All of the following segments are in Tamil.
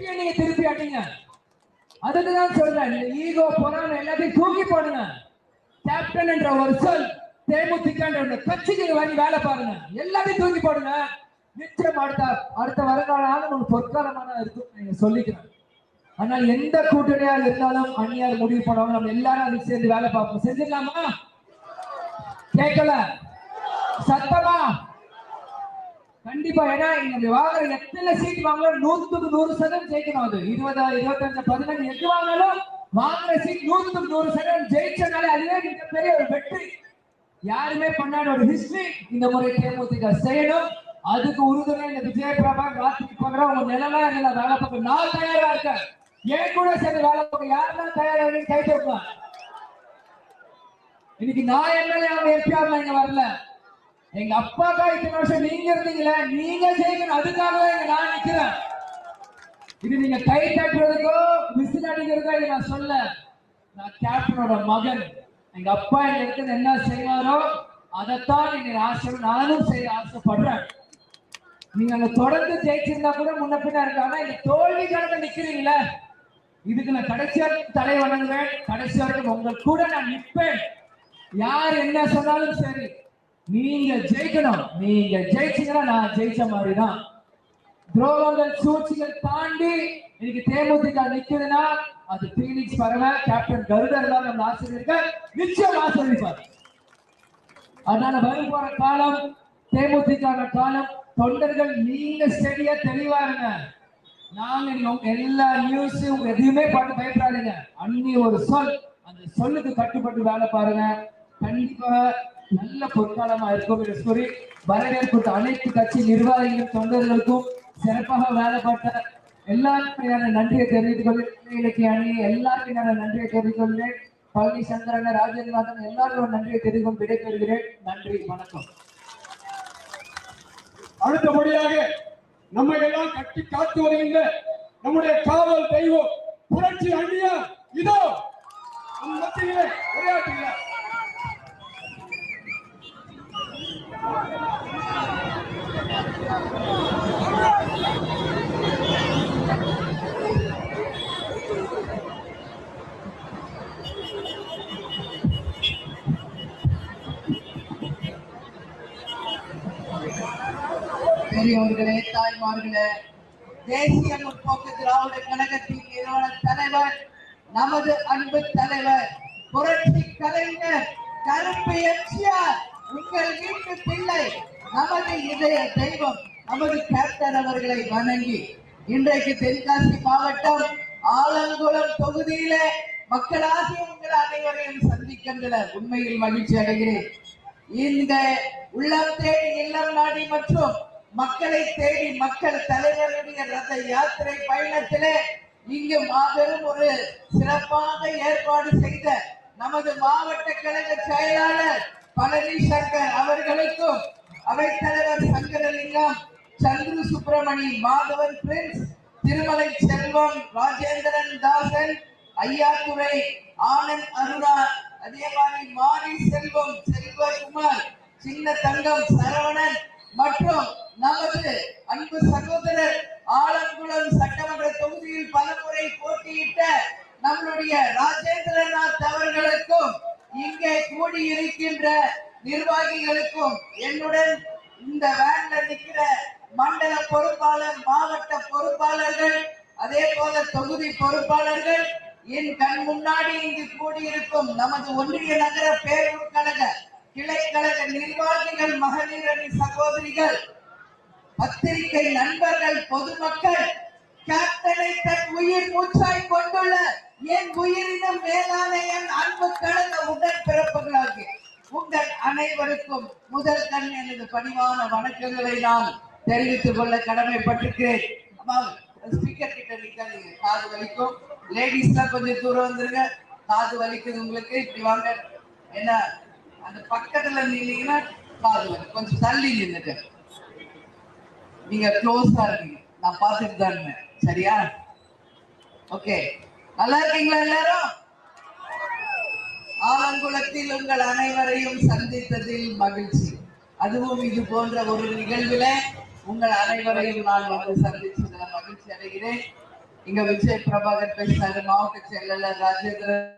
வெற்றியை நீங்க திருப்பி அடிங்க அதுக்கு தான் சொல்றேன் இந்த ஈகோ பொறாம எல்லாத்தையும் தூக்கி போடுங்க. கேப்டன் என்ற ஒரு சொல் தேமுதிக என்ற ஒரு கட்சிக்கு வாங்கி வேலை பாருங்க. எல்லாத்தையும் தூக்கி போடுங்க. நிச்சயம் அடுத்த அடுத்த வருங்காலம் ஒரு பொற்காலமான இருக்கும் நீங்க சொல்லிக்கிறேன். ஆனால் எந்த கூட்டணியா இருந்தாலும் அந்நியார் முடிவு பண்ணுவாங்க நம்ம எல்லாரும் அதுக்கு சேர்ந்து வேலை பார்ப்போம். செஞ்சிடலாமா? கேட்கல? சத்தமா? கண்டிப்பா. ஏன்னா இங்க வாங்குற எத்தனை சீட் வாங்கலாம் நூத்துக்கு நூறு சதவீதம் ஜெயிக்கணும் அது. இருபது இருபத்தஞ்சு பதினஞ்சு எது வாங்கினாலும் வாங்குற சீட் நூத்துக்கு நூறு சதவீதம் ஜெயிச்சனாலே அதுவே மிகப்பெரிய ஒரு வெற்றி. யாருமே பண்ணாத ஒரு ஹிஸ்டரி இந்த முறை தேமுதிக செய்யணும். அதுக்கு உறுதுணை இந்த விஜய பிரபா ராத்திரி பகரா உங்க நிலமா எங்களை வேலை பார்க்க நான் தயாரா இருக்கேன். ஏன் கூட சேர்ந்து வேலை பார்க்க யாரெல்லாம் தயாரா இருக்கீங்க கை தூக்கலாம் இன்னைக்கு நான் எம்எல்ஏ எம்பிஆர் இங்க வரல. எங்க அப்பாக்கா இத்தனை வருஷம் நீங்க இருந்தீங்களே நீங்க ஜெயிக்கணும். அதுக்காக இங்க நான் நிக்கிறேன். இது நீங்க கை தட்டுறதுக்கோ விசில் அடிக்கிறதுக்கோ இது நான் சொல்ல. நான் கேப்டனோட மகன். எங்க அப்பா எங்க இருக்கிறது என்ன செய்வாரோ அதைத்தான் நீங்க ஆசை நானும் செய்ய ஆசைப்படுறேன். நீங்க அங்க தொடர்ந்து ஜெயிச்சிருந்தா கூட முன்ன பின்ன இருக்கு இந்த தோல்வி கடந்து நிக்கிறீங்களே இதுக்கு நான் கடைசியா தலை வணங்குவேன். கடைசி வரைக்கும் உங்கள் கூட நான் நிற்பேன். யார் என்ன சொன்னாலும் சரி நீங்க ஜெயிக்கணும். நீங்க ஜெயிச்சீங்கன்னா நான் ஜெயிச்ச மாதிரி தான் துரோகங்கள் சூழ்ச்சிகள் தாண்டி இன்னைக்கு தேமுதிக நிக்குதுன்னா அது பீனிக்ஸ் பறவை கேப்டன் கருடர் தான் நம்ம ஆசிரியர்கள் நிச்சயம் ஆசிரியப்பார். அதனால வரும் போற காலம் தேமுதிக காலம் தொண்டர்கள் நீங்க ஸ்டெடியா தெளிவா இருங்க. நாங்க உங்க எல்லா நியூஸ் எதுவுமே பார்த்து பயப்படாதீங்க. அன்னி ஒரு சொல். அந்த சொல்லுக்கு கட்டுப்பட்டு வேலை பாருங்க. கண்டிப்பா நல்ல பொற்காலமா இருக்கும் என்று கூறி வரவேற்பு அனைத்து கட்சி நிர்வாகிகள் தொண்டர்களுக்கும் சிறப்பாக வேலை பார்த்த எல்லாருக்கும் நான் நன்றியை தெரிவித்துக் கொள்கிறேன் இலக்கிய அணி எல்லாருக்கும் நான் நன்றியை தெரிவித்துக் கொள்கிறேன். பழனி சந்திரன் ராஜேந்திரநாதன் எல்லாருக்கும் நன்றியை தெரிவிக்கும் விடைபெறுகிறேன். நன்றி வணக்கம். அடுத்தபடியாக நம்மை எல்லாம் கட்டி காத்து வருகின்ற நம்முடைய காவல் தெய்வம் புரட்சி அண்ணியா இதோ. மத்தியிலே விளையாட்டுகிறார் பெரியவர்களே தாய்மார்களே தேசிய முற்போக்கு திராவிட கழகத்தின் நிறுவன தலைவர் நமது அன்பு தலைவர் புரட்சி கலைஞர் கருப்பு எம்ஜிஆர். உங்கள் வீட்டு பிள்ளை நமது இதய தெய்வம் நமது கேப்டன் அவர்களை வணங்கி இன்றைக்கு தென்காசி மாவட்டம் ஆலங்குளம் தொகுதியில மக்களாக உங்கள் அனைவரையும் சந்திக்கின்றன உண்மையில் மகிழ்ச்சி அடைகிறேன். இந்த உள்ளம் தேடி இல்லம் நாடி மற்றும் மக்களை தேடி மக்கள் தலைவருடைய ரத யாத்திரை பயணத்திலே இங்கு மாபெரும் ஒரு சிறப்பாக ஏற்பாடு செய்த நமது மாவட்ட கழக செயலாளர் பழனி சங்கர் அவர்களுக்கும் அவைத்தலைவர் சங்கரலிங்கம் சந்துரு சுப்பிரமணி மாதவன் பிரின்ஸ் திருமலை செல்வம் ராஜேந்திரன் தாசன் ஐயாத்துறை ஆனந்த் அருணா அதே மாதிரி மாரி செல்வம் செல்வகுமார் சின்ன தங்கம் சரவணன் மற்றும் நமது அன்பு சகோதரர் ஆலங்குளம் சட்டமன்ற தொகுதியில் பலமுறை போட்டியிட்ட நம்மளுடைய ராஜேந்திரநாத் அவர்களுக்கும் இங்கே கூடியிருக்கின்ற நிர்வாகிகளுக்கும் என்னுடன் இந்த வேன்ல நிக்கிற மண்டல பொறுப்பாளர் மாவட்ட பொறுப்பாளர்கள் அதே போல தொகுதி பொறுப்பாளர்கள் என் கண் முன்னாடி இங்கு கூடியிருக்கும் நமது ஒன்றிய நகர பேரூர் கழக கிளைக்கழக நிர்வாகிகள் மகளிர் அணி சகோதரிகள் பத்திரிகை நண்பர்கள் பொதுமக்கள் கேப்டனை தன் உயிர் மூச்சாய் கொண்டுள்ள என் உயிரினம் மேலான என் அன்பு கலந்த உடன் பிறப்புகளாகி உங்கள் அனைவருக்கும் முதல் கண் எனது பணிவான வணக்கங்களை நான் தெரிவித்துக் கொள்ள கடமைப்பட்டிருக்கிறேன். ஸ்பீக்கர் கிட்ட நிக்காதீங்க காது வலிக்கும். லேடிஸ் தான் கொஞ்சம் தூரம் வந்துருங்க. காது வலிக்குது உங்களுக்கு? இப்படி வாங்க. என்ன அந்த பக்கத்துல நின்னீங்கன்னா காது வலி. கொஞ்சம் தள்ளி நின்னுட்டு. நீங்க க்ளோஸா இருக்கீங்க நான் பார்த்துட்டு தான் இருந்தேன். சரியா ஓகே நல்லா இருக்கீங்களா எல்லாரும்? ஆலங்குளத்தில் உங்கள் அனைவரையும் சந்தித்ததில் மகிழ்ச்சி. அதுவும் இது போன்ற ஒரு நிகழ்வுல உங்கள் அனைவரையும் நான் வந்து சந்திச்சதுல மகிழ்ச்சி அடைகிறேன். இங்க விஜய் பிரபாகர் பேசினாரு மாவட்ட செயலாளர் ராஜேந்திரன்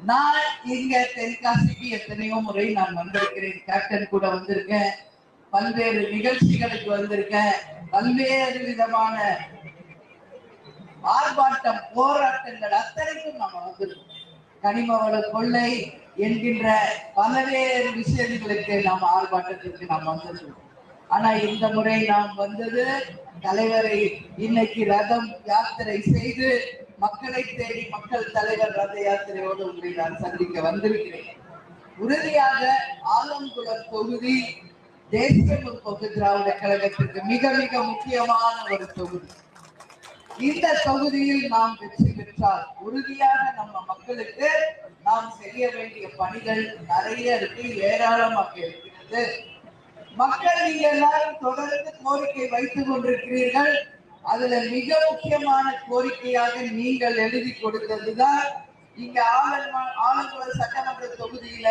நான் இங்க தென்காசிக்கு எத்தனையோ முறை நான் வந்திருக்கிறேன். கேப்டன் கூட வந்திருக்கேன். பல்வேறு நிகழ்ச்சிகளுக்கு வந்திருக்கேன் பல்வேறு விதமான ஆர்ப்பாட்டம் போராட்டங்கள் அத்தனைக்கும் நம்ம வந்திருக்கோம் கனிம வள கொள்ளை என்கின்ற பல்வேறு விஷயங்களுக்கு நாம் ஆர்ப்பாட்டத்திற்கு நாம் வந்திருக்கோம். ஆனா இந்த முறை நாம் வந்தது தலைவரை இன்னைக்கு ரதம் யாத்திரை செய்து மக்களை தேடி மக்கள் தலைவர் ரத யாத்திரையோடு உங்களை நான் சந்திக்க வந்திருக்கிறேன். உறுதியாக ஆலங்குளம் தொகுதி தேசிய முற்போக்கு திராவிட கழகத்திற்கு மிக மிக முக்கியமான ஒரு தொகுதி. இந்த தொகுதியில் நாம் வெற்றி பெற்றால் உறுதியாக நம்ம மக்களுக்கு நாம் செய்ய வேண்டிய பணிகள் நிறைய இருக்கு ஏராளமாக இருக்கிறது. மக்கள் நீங்க எல்லாரும் தொடர்ந்து கோரிக்கை வைத்துக் கொண்டிருக்கிறீர்கள். அதுல மிக முக்கியமான கோரிக்கையாக நீங்கள் எழுதி கொடுத்ததுதான் இங்க ஆலங்குளம் ஆலங்குளம் சட்டமன்ற தொகுதியில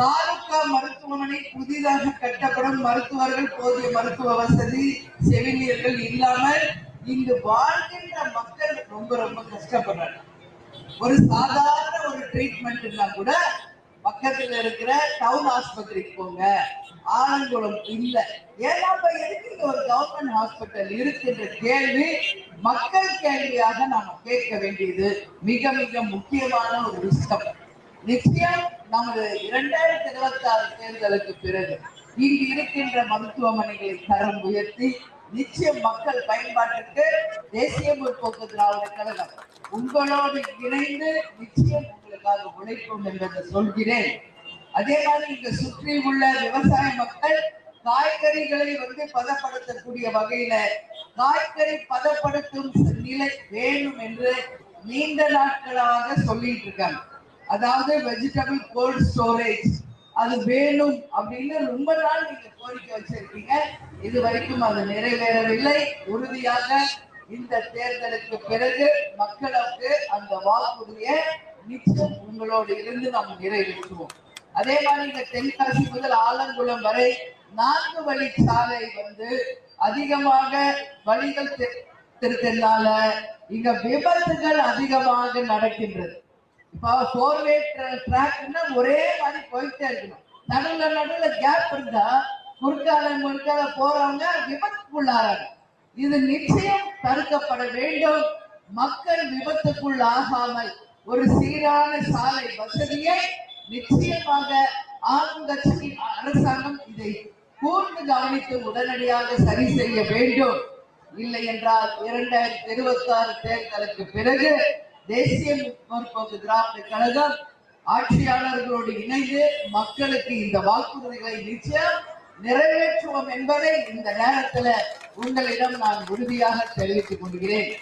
தாலுகா மருத்துவமனை புதிதாக கட்டப்படும் மருத்துவர்கள் போதிய மருத்துவ வசதி செவிலியர்கள் இல்லாமல் இங்கு வாழ்கின்ற மக்கள் ரொம்ப ரொம்ப கஷ்டப்படுறாங்க. ஒரு சாதாரண ஒரு ட்ரீட்மெண்ட்னா கூட பக்கத்துல இருக்கிற டவுன் ஆஸ்பத்திரிக்கு போங்க. ஆலங்குளம் இல்ல. ஏன்னா எதுக்கு இங்க ஒரு கவர்மெண்ட் ஹாஸ்பிட்டல் இருக்குன்ற கேள்வி மக்கள் கேள்வியாக நாம கேட்க வேண்டியது மிக மிக முக்கியமான ஒரு விஷயம். நிச்சயம் நமது இரண்டாயிரத்தி இருபத்தி ஆறு தேர்தலுக்கு பிறகு இங்கு இருக்கின்ற மருத்துவமனைகளை தரம் உயர்த்தி நிச்சயம் மக்கள் பயன்பாட்டிற்கு தேசிய முற்போக்கு திராவிட கழகம் உங்களோடு இணைந்து நிச்சயம் உங்களுக்காக உழைக்கும் என்பதை சொல்கிறேன். அதே மாதிரி இங்கு சுற்றி உள்ள விவசாய மக்கள் காய்கறிகளை வந்து பதப்படுத்தக்கூடிய வகையில காய்கறி பதப்படுத்தும் நிலை வேணும் என்று நீண்ட நாட்களாக சொல்லிட்டு இருக்காங்க. அதாவது வெஜிடபிள் கோல்ட் ஸ்டோரேஜ் அது வேணும் அப்படின்னு ரொம்ப நாள் நீங்க கோரிக்கை வச்சிருக்கீங்க. இது வரைக்கும் அது நிறைவேறவில்லை. உறுதியாக இந்த தேர்தலுக்கு பிறகு மக்களுக்கு அந்த வாக்குறுதியை நிச்சயம் உங்களோடு இருந்து நாம் நிறைவேற்றுவோம். அதே மாதிரி இந்த தென்காசி முதல் ஆலங்குளம் வரை நான்கு வழி சாலை வந்து அதிகமாக வழிகள் திருத்தினால இங்க விபத்துகள் அதிகமாக நடக்கின்றது. இப்போ ட்ராக்னா ஒரே மாதிரி போயிட்டே இருக்கணும். நடுவில் நடுவில் கேப் இருந்தா குறுக்கால முறுக்கால போறவங்க விபத்துக்குள்ளாராங்க இது நிச்சயம் தடுக்கப்பட வேண்டும். மக்கள் விபத்துக்குள் ஆகாமல் ஒரு சீரான சாலை வசதியை நிச்சயமாக ஆளுங்கட்சி அரசாங்கம் இதை கூர்ந்து கவனித்து உடனடியாக சரி செய்ய வேண்டும். இல்லை என்றால் இரண்டாயிரத்தி இருபத்தி ஆறு தேர்தலுக்கு பிறகு தேசிய முற்போக்கு திராவிட கழகம் ஆட்சியாளர்களோடு இணைந்து மக்களுக்கு இந்த வாக்குறுதிகளை நிச்சயம் நிறைவேற்றுவோம் என்பதை இந்த நேரத்துல உங்களிடம் நான் உறுதியாக தெரிவித்துக் கொள்கிறேன்.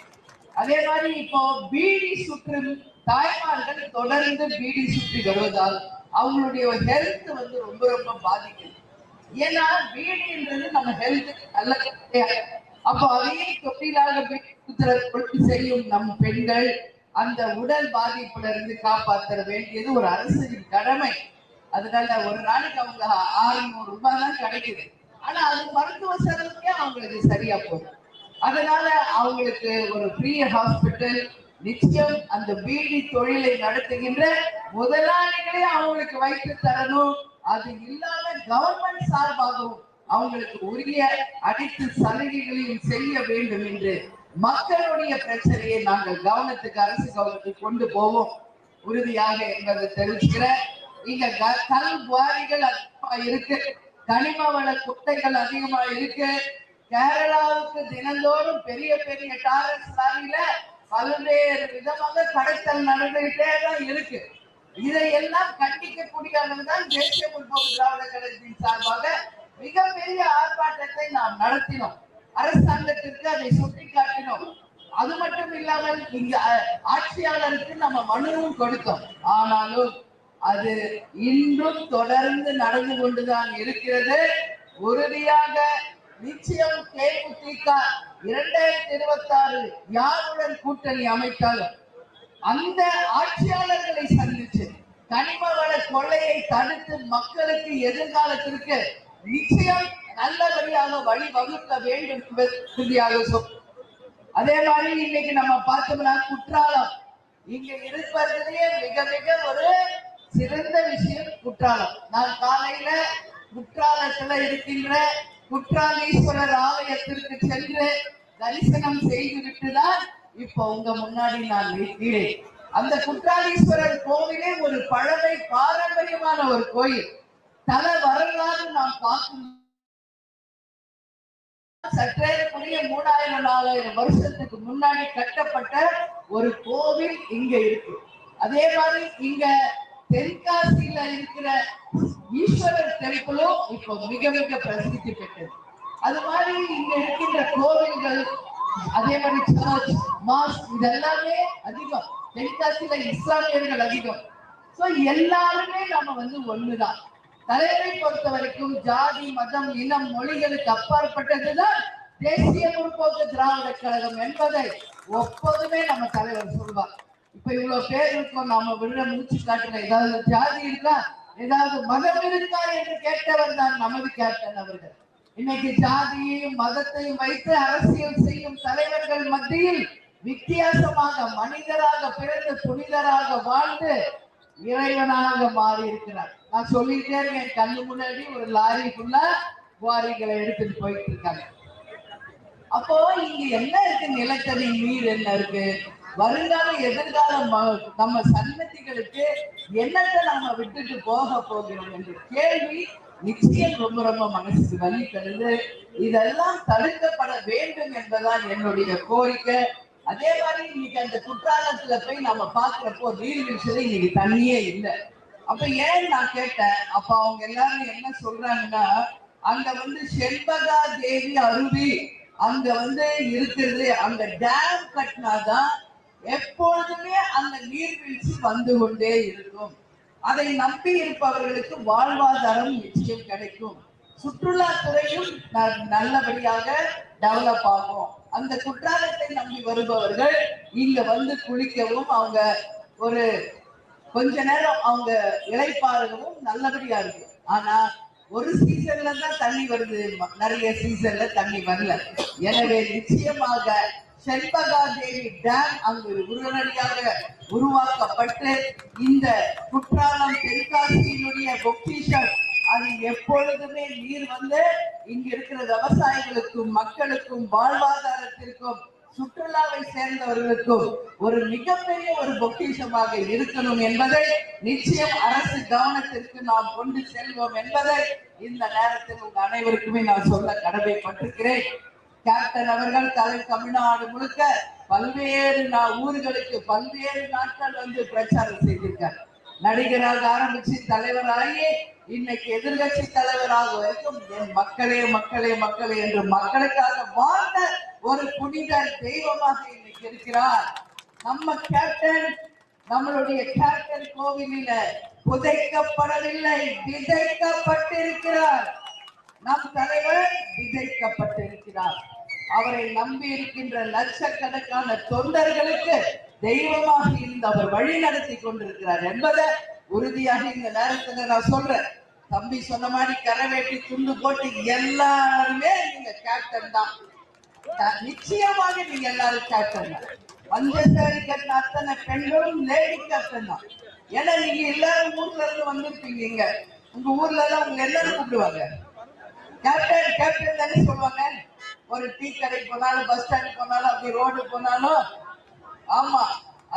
அதே மாதிரி இப்போ பீடி சுற்று தாய்மார்கள் தொடர்ந்து பீடி சுற்றி வருவதால் அவங்களுடைய ஹெல்த் வந்து ரொம்ப ரொம்ப பாதிக்குது. ஏன்னா பீடின்றது நம்ம ஹெல்த் நல்ல அப்போ அதையே தொட்டிலாக பீடி சுத்துறது செய்யும் நம் பெண்கள் அந்த உடல் பாதிப்புல இருந்து காப்பாற்ற வேண்டியது ஒரு அரசின் கடமை. அதனால ஒரு நாளைக்கு அவங்க ஆறுநூறு ரூபாய் தான் கிடைக்குது. ஆனா அது மருத்துவ செலவுக்கே அவங்களுக்கு சரியா போதும் அதனால அவங்களுக்கு ஒரு ஃப்ரீ ஹாஸ்பிட்டல் நிச்சயம் அந்த பீடி தொழிலை நடத்துகின்ற முதலாளிகளே அவங்களுக்கு வைத்து தரணும். அது இல்லாம கவர்மெண்ட் சார்பாகவும் அவங்களுக்கு உரிய அனைத்து சலுகைகளையும் செய்ய வேண்டும் என்று மக்களுடைய பிரச்சனையை நாங்கள் கவனத்துக்கு அரசு கவனத்துக்கு கொண்டு போவோம். உறுதியாக என்பதை தெரிவிக்கிறேன் இங்க கல் குவாரிகள் அதிகமா இருக்கு. கனிம வள குட்டைகள் அதிகமா இருக்கு. கேரளாவுக்கு தினந்தோறும் பெரிய பெரிய டாரஸ் லாரியில பல்வேறு விதமாக கடத்தல் நடந்துகிட்டே தான் இருக்கு. இதையெல்லாம் கண்டிக்கக்கூடியவர்கள் தேசிய முற்போக்கு திராவிட கழகத்தின் சார்பாக மிகப்பெரிய ஆர்ப்பாட்டத்தை நாம் நடத்தினோம். அரசாங்கத்திற்கு அதை சுட்டிக்காட்டினோம். அது மட்டும் இல்லாமல் இங்க ஆட்சியாளருக்கு நம்ம மனுவும் கொடுத்தோம். ஆனாலும் அது இன்றும் தொடர்ந்து நடந்து கொண்டுதான் இருக்கிறது. உறுதியாக நிச்சயம் தேமுதிக இரண்டாயிரத்தி இருபத்தி ஆறு யாருடன் கூட்டணி அமைத்தாலும் அந்த ஆட்சியாளர்களை சந்திச்சு கனிம வள கொள்ளையை தடுத்து மக்களுக்கு எதிர்காலத்திற்கு நிச்சயம் நல்லபடியாக வழி வகுக்க வேண்டும் என்பதாக சொல் அதே மாதிரி இன்னைக்கு நம்ம பார்த்தோம்னா குற்றாலம். இங்க இருப்பதிலேயே மிக மிக ஒரு சிறந்த விஷயம் குற்றாலம். நான் காலையில குற்றாலத்துல இருக்கின்ற குற்றாலீஸ்வரர் ஆலயத்திற்கு சென்று தரிசனம் செய்துவிட்டு தான் இப்போ உங்க முன்னாடி நான் நிற்கிறேன். அந்த குற்றாலீஸ்வரர் கோவிலே ஒரு பழமை பாரம்பரியமான ஒரு கோயில். தல வரலாறு நாம் பார்க்கும் சற்றேறக்குரிய மூணாயிரம் நாலாயிரம் வருஷத்துக்கு முன்னாடி கட்டப்பட்ட ஒரு கோவில் இங்க இருக்கு. அதே மாதிரி இங்க தென்காசியில இருக்கிற ஈஸ்வரர் டெம்பிளும் இப்போ மிக மிக பிரசித்தி பெற்றது. அது மாதிரி இங்க இருக்கின்ற கோவில்கள் அதே மாதிரி சர்ச் மாஸ் இதெல்லாமே அதிகம். தென்காசியில இஸ்லாமியர்கள் அதிகம். எல்லாருமே நம்ம வந்து ஒண்ணுதான். தலைவரை பொறுத்த வரைக்கும் ஜாதி மதம் இனம் மொழிகளுக்கு அப்பாற்பட்டதுதான் தேசிய முற்போக்கு திராவிட கழகம் என்பதை ஒப்பதுமே நம்ம தலைவர் சொல்வார் இப்ப இவ்வளவு பேர் இருக்கோம் நாம விடுற மூச்சு காட்டுல ஏதாவது ஜாதி இருக்கா? ஏதாவது மதம் இருக்கா என்று கேட்டவர் தான் நமது கேப்டன் அவர்கள். இன்னைக்கு ஜாதியையும் மதத்தையும் வைத்து அரசியல் செய்யும் தலைவர்கள் மத்தியில் வித்தியாசமாக மனிதராக பிறந்து புனிதராக வாழ்ந்து இறைவனாக மாறி இருக்கிறார் நான் சொல்லிட்டே இருக்கேன் என் கண்ணு முன்னாடி ஒரு லாரி ஃபுல்லா குவாரிகளை எடுத்துட்டு போயிட்டு இருக்காங்க. அப்போ இங்க என்ன இருக்கு? நிலத்தடி நீர் என்ன இருக்கு? வருங்கால எதிர்கால ம- நம்ம சன்னதிகளுக்கு என்னத்தை நம்ம விட்டுட்டு போக போகிறோம் என்ற கேள்வி நிச்சயம் ரொம்ப ரொம்ப மனசுக்கு வலி தருது. இதெல்லாம் தடுக்கப்பட வேண்டும் என்பதுதான் என்னுடைய கோரிக்கை. அதே மாதிரி இன்னைக்கு அந்த குற்றாலத்துல போய் நம்ம பாக்குறப்போ நீர்வீழ்ச்சியில இன்னைக்கு தண்ணியே இல்லை. அப்ப ஏன் நான் கேட்டேன்? அப்ப அவங்க எல்லாரும் என்ன சொல்றாங்கன்னா அங்க வந்து செண்பகா தேவி அருவி அங்க வந்து இருக்கிறது. அந்த டேம் கட்டினாதான் எப்பொழுதுமே அந்த நீர்வீழ்ச்சி வந்து கொண்டே இருக்கும். அதை நம்பி இருப்பவர்களுக்கு வாழ்வாதாரம் நிச்சயம் கிடைக்கும். சுற்றுலாத்துறையும் ந- நல்லபடியாக டெவலப் ஆகும். அந்த குற்றாலத்தை நம்பி வருபவர்கள் இங்க வந்து குளிக்கவும் அவங்க ஒரு கொஞ்ச நேரம் அவங்க இழைப்பாருகவும் நல்லபடியா இருக்கு ஆனா ஒரு சீசன்ல தான் தண்ணி வருது நிறைய சீசன்ல தண்ணி வரல. எனவே நிச்சயமாக செண்பகா தேவி டேம் அங்கு உடனடியாக உருவாக்கப்பட்டு இந்த குற்றாலம் தென்காசியினுடைய பொக்கிஷம் அது எப்பொழுதுமே நீர் வந்து இங்க இருக்கிற விவசாயிகளுக்கும் மக்களுக்கும் வாழ்வாதாரத்திற்கும் சுற்றுலாவை சேர்ந்தவர்களுக்கும் ஒரு மிகப்பெரிய ஒரு பொக்கிஷமாக இருக்கணும் என்பதை நிச்சயம் அரசு கவனத்திற்கு நாம் கொண்டு செல்வோம் என்பதை இந்த நேரத்தில் உங்க அனைவருக்குமே நான் சொல்ல கடமைப்பட்டிருக்கிறேன். கேப்டன் அவர்கள் தலை தமிழ்நாடு முழுக்க பல்வேறு ஊர்களுக்கு பல்வேறு நாட்கள் வந்து பிரச்சாரம் செய்திருக்கார். நடிகராக ஆரம்பிச்சு தலைவராகி இன்னைக்கு எதிர்கட்சி தலைவராக வரைக்கும் என் மக்களே மக்களே மக்களே என்று மக்களுக்காக வாழ்ந்த ஒரு புனிதர் தெய்வமாக இன்னைக்கு இருக்கிறார். நம்ம கேப்டன் நம்மளுடைய கேப்டன் கோவிலில புதைக்கப்படவில்லை விதைக்கப்பட்டிருக்கிறார். நம் தலைவர் விதைக்கப்பட்டிருக்கிறார். அவரை நம்பி இருக்கின்ற லட்சக்கணக்கான தொண்டர்களுக்கு தெய்வமாக இருந்து அவர் வழி நடத்தி கொண்டிருக்கிறார் என்பதை உறுதியாக இந்த நேரத்துல நான் சொல்றேன். தம்பி சொன்ன மாதிரி கரை வெட்டி துண்டு போட்டு எல்லாருமே நீங்க கேப்டன் தான். நிச்சயமாக நீங்க எல்லாரும் கேப்டன் தான். மஞ்சள் கட்டின அத்தனை பெண்களும் லேடி கேப்டன் தான். ஏன்னா நீங்க எல்லாரும் ஊர்ல இருந்து வந்திருப்பீங்க இங்க. உங்க ஊர்ல எல்லாம் உங்க எல்லாரும் கூப்பிடுவாங்க. கேப்டன் கேப்டன் தானே சொல்லுவாங்க. ஒரு டீ கடை போனாலும் பஸ் ஸ்டாண்ட் போனாலும் அப்படி ரோடு போனாலும். ஆமா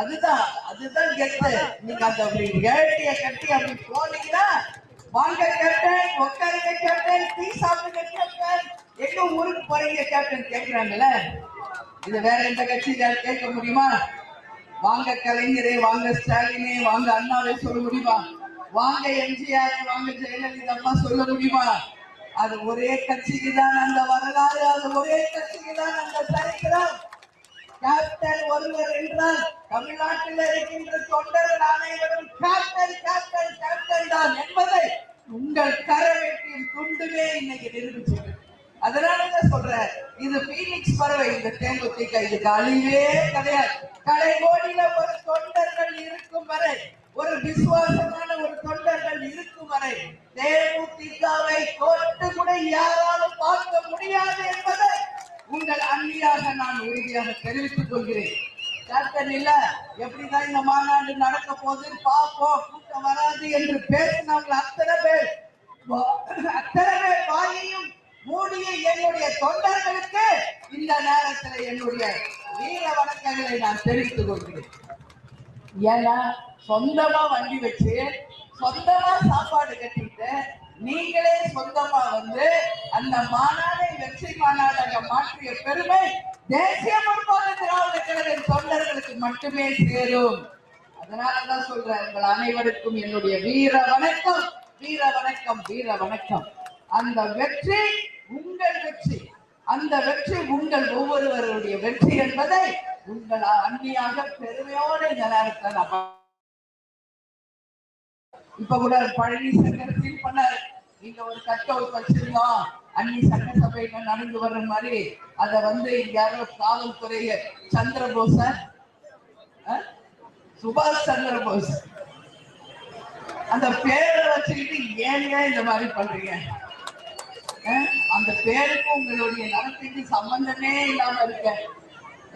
அதுதான் அதுதான் கெத்து நீங்க அந்த அப்படி வேட்டிய கட்டி அப்படி போனீங்கன்னா வாங்க கேப்டன் உட்காருங்க கேப்டன் டீ சாப்பிடுங்க கேப்டன். எங்க ஊருக்கு போறீங்க கேப்டன் கேக்குறாங்கல்ல? இது வேற எந்த கட்சியில கேட்க முடியுமா? வாங்க கலைஞரே வாங்க ஸ்டாலினே வாங்க அண்ணாவே சொல்ல முடியுமா? வாங்க எம்ஜிஆர் வாங்க ஜெயலலிதா அம்மா சொல்ல முடியுமா? அது ஒரே கட்சிக்கு தான் அந்த வரலாறு அது ஒரே கட்சிக்கு தான் அந்த சரித்திரம். கேப்டன் ஒருவர் என்றால் தமிழ்நாட்டில் இருக்கின்ற தொண்டர்கள் அனைவரும் கேப்டன் கேப்டன் கேப்டன் தான் என்பதை உங்கள் கரவேட்டின் துண்டுமே இன்னைக்கு நிரூபிச்சிருக்கு அதனாலதான் சொல்றேன் இது பீனிக்ஸ் பறவை இந்த தேமுதிக இதுக்கு அழிவே கிடையாது. கடைகோடியில ஒரு தொண்டர்கள் இருக்கும் வரை ஒரு விசுவாசமான ஒரு தொண்டர்கள் இருக்கும் வரை தேமுதிகவை தொட்டு கூட யாராலும் பார்க்க முடியாது என்பதை உங்கள் அண்ணியாக நான் உறுதியாக தெரிவித்துக் கொள்கிறேன். கேப்டன் இல்ல எப்படிதான் இந்த மாநாடு நடக்க போகுது? பார்ப்போம் கூட்டம் வராது என்று பேசினவங்க அத்தனை பேர். அத்தனை பேர் வாயையும் மூடிய என்னுடைய தொண்டர்களுக்கு இந்த நேரத்தில் என்னுடைய வீர வணக்கங்களை நான் தெரிவித்துக் கொள்கிறேன். ஏன்னா சொந்தமா வண்டி வச்சு சொந்தமா சாப்பாடு கட்டிட்டு நீங்களே சொந்தமா வந்து அந்த மாநாடை வெற்றி மாநாடாக மாற்றிய பெருமை தேசிய முற்போக்கு திராவிட கழக தொண்டர்களுக்கு மட்டுமே சேரும். அதனாலதான் சொல்றேன் உங்கள் அனைவருக்கும் என்னுடைய வீர வணக்கம் வீர வணக்கம் வீர வணக்கம். அந்த வெற்றி உங்கள் வெற்றி. அந்த வெற்றி உங்கள் ஒவ்வொருவருடைய வெற்றி என்பதை உங்கள் அண்ணியாக பெருமையோடு இந்த நான் இப்ப கூட பழனி சங்கரத்தில் பண்ணார் பண்ணாரு. நீங்க ஒரு கட் அவுட் வச்சிருந்தோம் அன்னி சட்டசபையில நடந்து வர்ற மாதிரி அத வந்து யாரோ காவல்துறைய சந்திரபோஸ் சுபாஷ் சந்திரபோஸ். அந்த பேரை வச்சுக்கிட்டு ஏன் ஏன் இந்த மாதிரி பண்றீங்க? அந்த பேருக்கும் உங்களுடைய நடத்தைக்கு சம்பந்தமே இல்லாம இருக்க.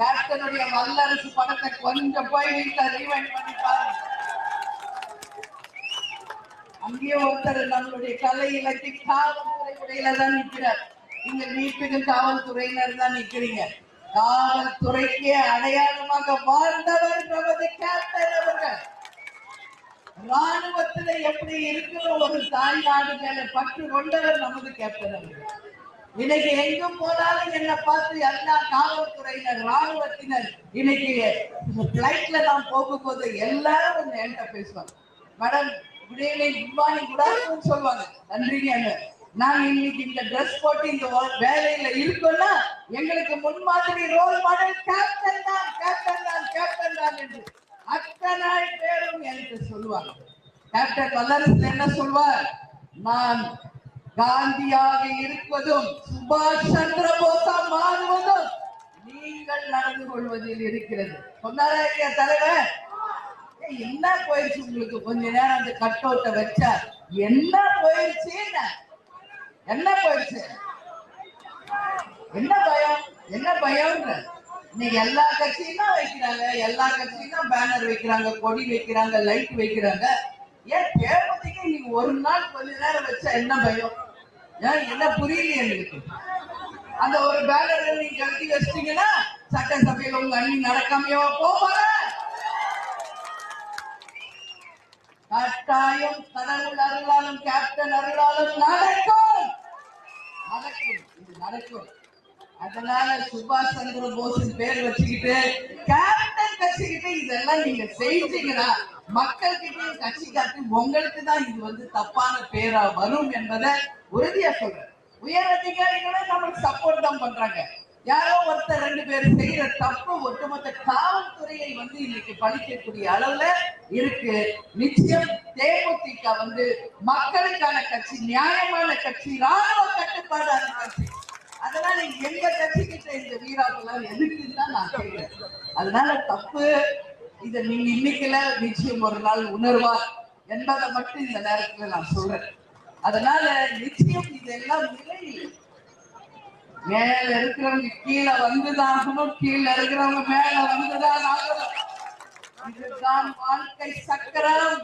கேப்டனுடைய வல்லரசு படத்தை கொஞ்சம் போய் வீட்டுல ரீவைண்ட் பண்ணி பாருங்க. அங்கேயே ஒருத்தர் நம்மளுடைய கலை இலக்கிய காவல்துறை உடையில தான் நிற்கிறார். இங்க வீட்டுக்கு காவல்துறையினர் தான் நிக்கிறீங்க காவல்துறைக்கே அடையாளமாக வாழ்ந்தவர் நமது கேப்டன் அவர்கள். ராணுவத்துல எப்படி இருக்கிற ஒரு தாய்நாடு மேல பற்று கொண்டவர் நமது கேப்டன் அவர்கள். இன்னைக்கு எங்கும் போனாலும் என்ன பார்த்து எல்லா காவல்துறையினர் ராணுவத்தினர் இன்னைக்கு பிளைட்ல நான் போகும்போது எல்லாரும் என்கிட்ட பேசுவாங்க. மேடம் விடையிலே இவ்வாணி குட் மார்னிங் சொல்லுவாங்க நன்றிங்க நான் இன்னைக்கு இந்த ட்ரெஸ் போட்டு இந்த வேலையில இருக்கோம்னா எங்களுக்கு முன்மாதிரி ரோல் மாடல் கேப்டன் தான் கேப்டன் தான் கேப்டன் தான் என்று அத்தனை பேரும் எனக்கு சொல்லுவாங்க. கேப்டன் வல்லரசு என்ன சொல்வார்? நான் காந்தியாக இருப்பதும் சுபாஷ் சந்திர போஸா மாறுவதும் நீங்கள் நடந்து கொள்வதில் இருக்கிறது. சொன்னாரா தலைவர் என்ன போயிடுச்சு உங்களுக்கு? கொஞ்ச நேரம் அந்த கட் அவுட்டை வச்சா என்ன போயிடுச்சு என்ன? போயிடுச்சு? என்ன பயம்? என்ன பயம்ன்ற? இன்னைக்கு எல்லா கட்சியும் தான் வைக்கிறாங்க. எல்லா கட்சியும் தான் பேனர் வைக்கிறாங்க கொடி வைக்கிறாங்க லைட் வைக்கிறாங்க. ஏன் தேவதைக்கு நீங்க ஒரு நாள் கொஞ்ச நேரம் வச்சா என்ன பயம்? ஏன் என்ன புரியல எங்களுக்கு? அந்த ஒரு பேனர் நீங்க கட்டி வச்சிட்டீங்கன்னா சட்டசபையில் உங்க அண்ணி நடக்காமையோ போவாங்க கட்டாயம் கடவுள் அருளாலும் கேப்டன் அருளாலும் நடக்கும். நடக்கும் இது நடக்கும். அதனால சுபாஷ் சந்திர போஸின் பேர் வச்சுக்கிட்டு கேப்டன் கட்சிக்கிட்டு இதெல்லாம் நீங்க செஞ்சீங்கன்னா மக்கள் கிட்டயும் கட்சி காட்டி உங்களுக்கு தான் இது வந்து தப்பான பேரா வரும் என்பதை உறுதியா சொல்றேன். உயர் அதிகாரிகளும் நம்மளுக்கு சப்போர்ட் தான் பண்றாங்க. யாரோ ஒருத்தர் ரெண்டு பேரும் செய்யற தப்பு ஒட்டுமொத்த காவல்துறையை வந்து இன்னைக்கு பழிக்கக்கூடிய அளவுல இருக்கு. நிச்சயம் தேமுதிக வந்து மக்களுக்கான கட்சி நியாயமான கட்சி ராணுவ கட்டுப்பாடான கட்சி அதனால எங்க கட்சி கிட்ட இந்த வீராப்பெல்லாம் எதுக்குன்னு தான் நான் கேட்கிறேன் அதனால தப்பு. இதை நீங்க இன்னைக்குல நிச்சயம் ஒரு நாள் உணர்வார் என்பதை மட்டும் இந்த நேரத்துல நான் சொல்றேன். அதனால நிச்சயம் இதெல்லாம் நிலையில் மேல இருக்கிறவங்க கீழே வந்துதான் ஆகணும் கீழே இருக்கிறவங்க மேல வந்துதான் ஆகணும் இதுதான் வாழ்க்கை சக்கரம்.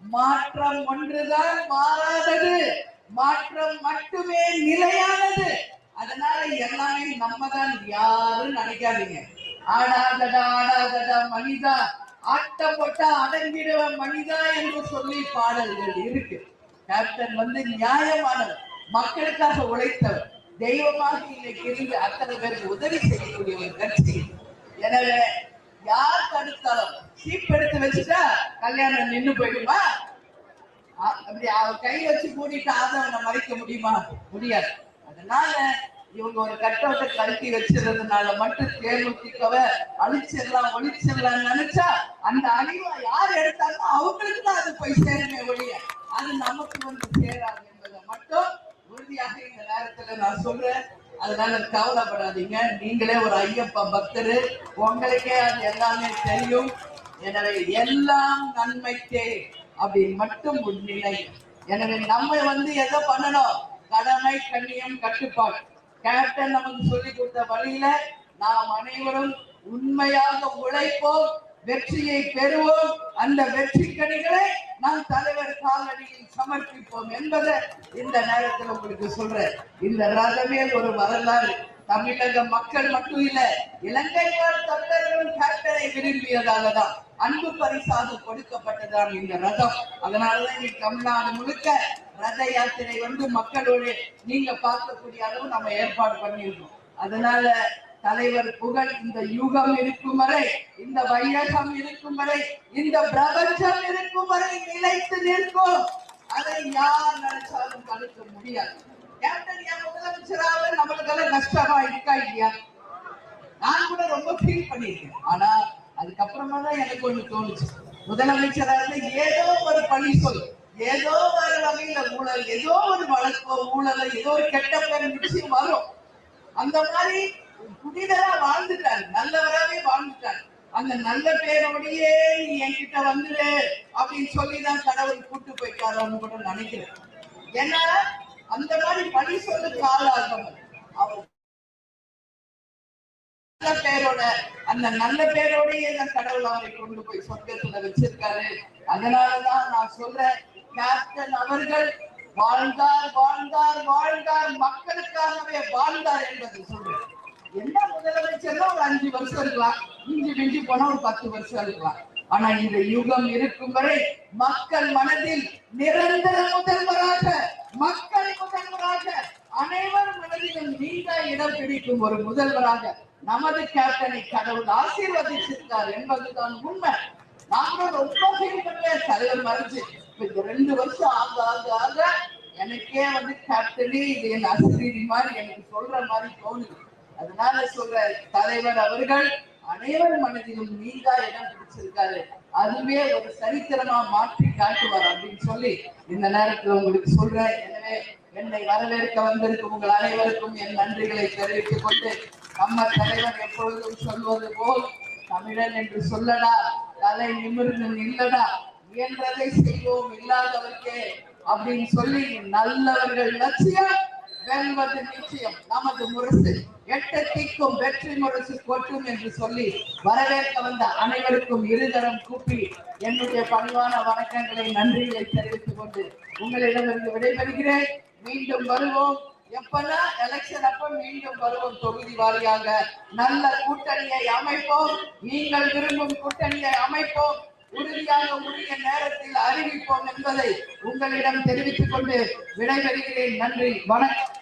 மாற்றம் ஒன்றுதான் மாறாதது. மாற்றம் மட்டுமே நிலையானது. அதனால எல்லாமே நம்ம தான் யாரும் நினைக்காதீங்க. ஆடாதடா ஆடாதடா மனிதா. ஆட்டப்பட்டா அடங்கிடுவ மனிதா என்று சொல்லி பாடல்கள் இருக்கு. கேப்டன் வந்து நியாயமானவர். மக்களுக்காக உழைத்தவர். தெய்வமாக இன்னைக்கு இருந்து அத்தனை பேருக்கு உதவி செய்யக்கூடிய ஒரு கட்சி. எனவே யார் தடுத்தாலும் சீப் எடுத்து வச்சுட்டா கல்யாணம் நின்னு போயிடுமா? அப்படி அவ கை வச்சு கூட்டிட்டு ஆதவனை மறைக்க முடியுமா? முடியாது. அதனால இவங்க ஒரு கட்டோட்ட கருத்தி வச்சிருந்ததுனால மட்டும் தேமுதிகவை அழிச்சிடலாம் ஒழிச்சிடலாம் நினைச்சா அந்த அழிவை யார் எடுத்தாலும் அவங்களுக்கு தான் அது போய் சேருமே ஒழிய அது நமக்கு வந்து சேராது என்பதை மட்டும் உறுதியாக இந்த நேரத்துல நான் சொல்றேன். அதனால கவலைப்படாதீங்க. நீங்களே ஒரு ஐயப்பா பக்தரு. உங்களுக்கே அது எல்லாமே தெரியும். எனவே எல்லாம் நன்மைக்கே அப்படின்னு மட்டும் முன்னிலை எனவே நம்ம வந்து எதை பண்ணணும்? கடமை கண்ணியம் கட்டுப்பாடு. கேப்டன் நமக்கு சொல்லி கொடுத்த வழியில நாம் அனைவரும் உண்மையாக உழைப்போம். வெற்றியை பெறுவோம். அந்த வெற்றி கணிகளை நாம் தலைவர் காலடியில் சமர்ப்பிப்போம் என்பதை இந்த நேரத்தில் உங்களுக்கு சொல்றேன். இந்த ரதமே ஒரு வரலாறு. தமிழக மக்கள் மட்டும் இல்ல இலங்கை வாழ் தமிழர்களும் கேப்டனை விரும்பியதாக தான் அன்பு பரிசாக கொடுக்கப்பட்டதான் இந்த ரதம். அதனாலதான் இன்னைக்கு தமிழ்நாடு முழுக்க ரத யாத்திரை வந்து மக்களோடு நீங்க பார்க்கக்கூடிய அளவு நம்ம ஏற்பாடு பண்ணியிருக்கோம். அதனால தலைவர் புகழ் இந்த யுகம் இருக்கும் வரை இந்த வையகம் இருக்கும் வரை இந்த பிரபஞ்சம் இருக்கும் வரை நிலைத்து நிற்கும். அதை யார் நினைச்சாலும் தடுக்க முடியாது. கேப்டன் என் முதலமைச்சராக? நம்மளுக்கெல்லாம் கஷ்டமா இருக்கா இல்லையா? நான் கூட ரொம்ப ஃபீல் பண்ணிருக்கேன் ஆனா அதுக்கப்புறமா தான் எனக்கு ஒண்ணு தோணுச்சு. முதலமைச்சரா இருந்து ஏதோ ஒரு பழி சொல் ஏதோ ஒரு வகையில ஊழல் ஏதோ ஒரு வழக்கோ ஊழல் ஏதோ ஒரு கெட்ட பேர் நிச்சயம் வரும். அந்த மாதிரி புனிதரா வாழ்ந்துட்டாரு நல்லவராவே வாழ்ந்துட்டார். அந்த நல்ல பேரோடையே நீ என்கிட்ட வந்துரு அப்படின்னு சொல்லிதான் கடவுள் கூட்டு போயிட்டாரோன்னு கூட நினைக்கிறேன் ஏன்னா அந்த மாதிரி பணி சொல்லுக்கு ஆளாகும் அவர் நல்ல பேரோட அந்த நல்ல பேரோடையே தான் கடவுள் அவரை கொண்டு போய் சொர்க்கத்துல வச்சிருக்காரு. அதனாலதான் நான் சொல்றேன் கேப்டன் அவர்கள் வாழ்ந்தார் வாழ்ந்தார் வாழ்ந்தார் மக்களுக்காகவே வாழ்ந்தார் என்பதை சொல்றேன். என்ன முதலமைச்சர்னா ஒரு அஞ்சு வருஷம் இருக்கலாம். இஞ்சி மிஞ்சி போனா ஒரு பத்து வருஷம் இருக்கலாம். ஆனா இந்த யுகம் இருக்கும் வரை மக்கள் மனதில் நிரந்தர முதல்வராக மக்கள் முதல்வராக அனைவர் மனதிலும் நீங்க இடம் பிடிக்கும் ஒரு முதல்வராக நமது கேப்டனை கடவுள் ஆசீர்வதிச்சிருந்தார் என்பதுதான் உண்மை. நாங்களும் ரொம்ப ஃபீல் தலைவர் மறைச்சு இப்ப இந்த ரெண்டு வருஷம் ஆக ஆக ஆக எனக்கே வந்து கேப்டனே இது என் அசிரீதி மாதிரி எனக்கு சொல்ற மாதிரி தோணுது. அதனால சொல்ற தலைவர் அவர்கள் அனைவர் மனதிலும் நீங்கா இடம் பிடிச்சிருக்காரு. அதுவே ஒரு சரித்திரமா மாற்றி காட்டுவார் அப்படின்னு சொல்லி இந்த நேரத்துல உங்களுக்கு சொல்றேன். எனவே என்னை வரவேற்க வந்திருக்கும் உங்கள் அனைவருக்கும் என் நன்றிகளை தெரிவித்துக் கொண்டு நம்ம தலைவர் எப்பொழுதும் சொல்வது போல் தமிழன் என்று சொல்லடா தலை நிமிர்ந்து நில்லடா இயன்றதை செய்வோம் இல்லாதவர்க்கே அப்படின்னு சொல்லி நல்லவர்கள் லட்சியம் வெல்வது நிச்சயம். நமது முரசு. எட்டு திக்கும் வெற்றி முரசு கொட்டும் என்று சொல்லி வரவேற்க வந்த அனைவருக்கும் இருதரம் கூப்பி என்னுடைய பணிவான வணக்கங்களை நன்றியை தெரிவித்துக் கொண்டு உங்களிடமிருந்து விடைபெறுகிறேன். மீண்டும் வருவோம். எப்பனா எலெக்ஷன் அப்ப மீண்டும் வருவோம் தொகுதி வாரியாக. நல்ல கூட்டணியை அமைப்போம். நீங்கள் விரும்பும் கூட்டணியை அமைப்போம். உறுதியாக உரிய நேரத்தில் அறிவிப்போம் என்பதை உங்களிடம் தெரிவித்துக் கொண்டு விடைபெறுகிறேன். நன்றி. வணக்கம்.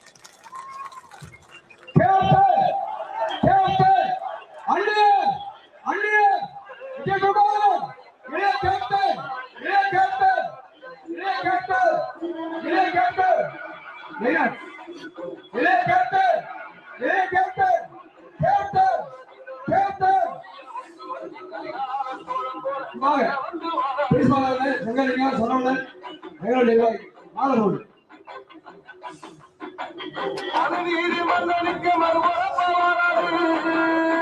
Captain captain. அண்ணே அண்ணே எங்களுடைய நாகரோடு மன்னனுக்கு மறுபரப்பாளர் தர்மராசாவுக்கு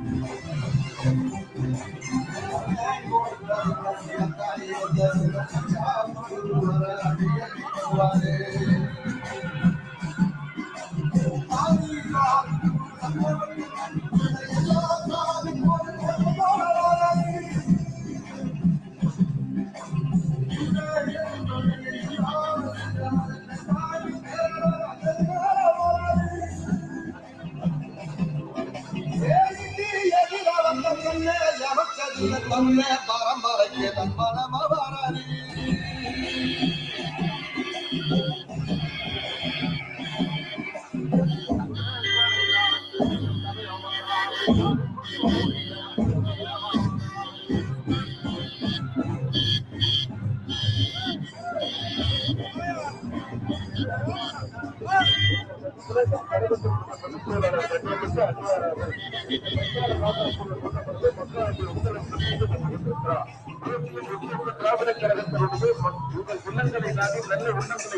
திராவிட கழகத்தினுடைய உங்கள் உள்ளங்களை நாடி நல்ல உள்ளங்களை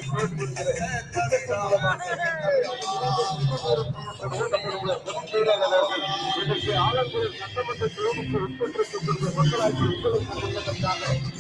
இதற்கு ஆலங்குடி சட்டமன்ற தேர்வுக்கு உட்பட்டிருக்கின்ற மக்களாட்சி உங்களுக்கு கொண்டுள்ளதற்காக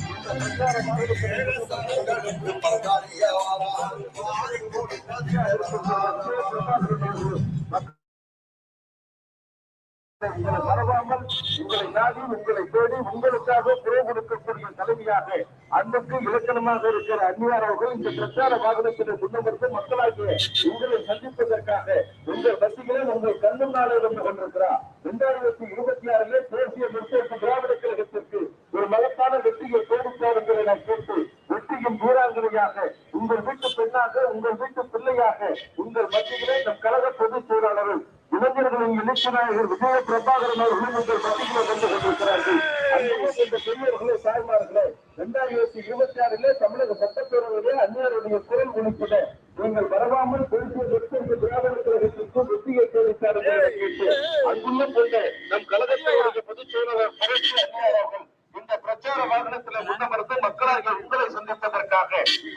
உங்களை மறவாமல் உங்களை நாடி உங்களை தேடி உங்களுக்காக குரல் கொடுக்கக்கூடிய தலைமையாக அன்புக்கு இலக்கணமாக இருக்கிற அந்நியார் அவர்கள் இந்த பிரச்சார வாகனத்தில் முன்னமர்ந்து மக்களாகிய உங்களை சந்திப்பதற்காக உங்கள் மத்தியிலே உங்கள் கண்ணுநாளே வந்து கொண்டிருக்கிறார். இரண்டாயிரத்தி இருபத்தி ஆறிலே தேசிய முற்போக்கு திராவிட கழகத்திற்கு ஒரு மகத்தான வெற்றியை தேடித்தார் என்பதை நான் கேட்டு வெற்றியின் வீராங்கனையாக உங்கள் வீட்டு பெண்ணாக உங்கள் வீட்டு பிள்ளையாக உங்கள் மத்தியிலே நம் கழக பொதுச் செயலாளரும் இளைஞர்களின் எழுச்சி நாயகர் விஜய பிரபாகரன் அவர்களும் உங்கள் மத்தியிலே வந்து கொண்டிருக்கிறார்கள். அன்புடன் இந்த தாய்மார்களே இரண்டாயிரத்தி இருபத்தி ஆறிலே தமிழக சட்டப்பேரவையிலே அந்நியருடைய குரல் ஒழிப்பிட நீங்கள் வரவாமல் பேசியதற்கு இந்த திராவிட கழகத்திற்கு வெற்றியை தேடித்தார் என்பதை கேட்டு அன்புள்ள கொண்ட நம் கழகத்தினுடைய பொதுச் செயலாளர் புரட்சி அந்நியார் அவர்கள் இந்த பிரச்சார வாகனத்துல முன்னமர்ந்து மக்களார்கள் உங்களை சந்திப்பதற்காக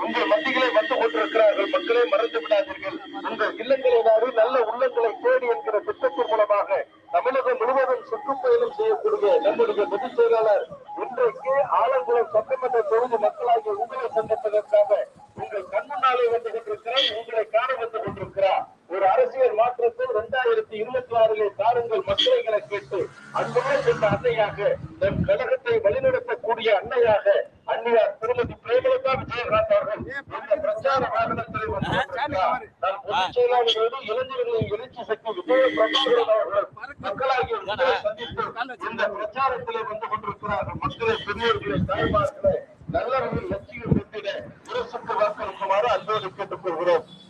உங்கள் மத்தியிலே வந்து கொண்டிருக்கிறார்கள் மக்களே மறந்து விடாதீர்கள் உங்கள் இல்லங்களை நாடி நல்ல உள்ளங்களை தேடி என்கிற திட்டத்தின் மூலமாக தமிழகம் முழுவதும் சுற்றுப்பயணம் செய்யக்கூடிய நம்முடைய பொதுச் செயலாளர் இன்றைக்கு ஆலங்குளம் சட்டமன்ற தொகுதி மக்களாகிய உங்களை சந்திப்பதற்காக உங்கள் கண்முன்னாலே வந்து கொண்டிருக்கிறார் உங்களை காண வந்து கொண்டிருக்கிறார் ஒரு அரசியல் மாற்றத்தை இரண்டாயிரத்தி இருபத்தி ஆறிலே தாருங்கள் மக்களை கேட்டு அன்போடு சென்ற அன்னையாக நம் கழகத்தை வழிநடத்தக்கூடிய அன்னையாக அன்னையார் திருமதி பிரேமலதா விஜயகாந்த் அவர்கள் இந்த பிரச்சார வாகனத்தில். நான் பொதுச் செயலாளர்களோடு இளைஞர்களின் எழுச்சி சக்தி விஜய பிரபாகரன் அவர்கள் மக்களாகிய சந்தித்து இந்த பிரச்சாரத்திலே வந்து கொண்டிருக்கிறார்கள் மக்களை பெரியவர்களை தாய்மார்களை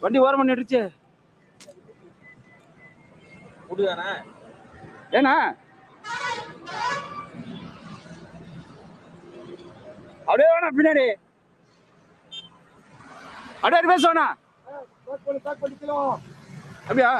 வண்டி ஓரம் பண்ணிடுச்சு. ஏண்ணா? அப்படியே வேணா பின்னாடி. அப்படியே அப்படியே பேசுவானா அப்படியா?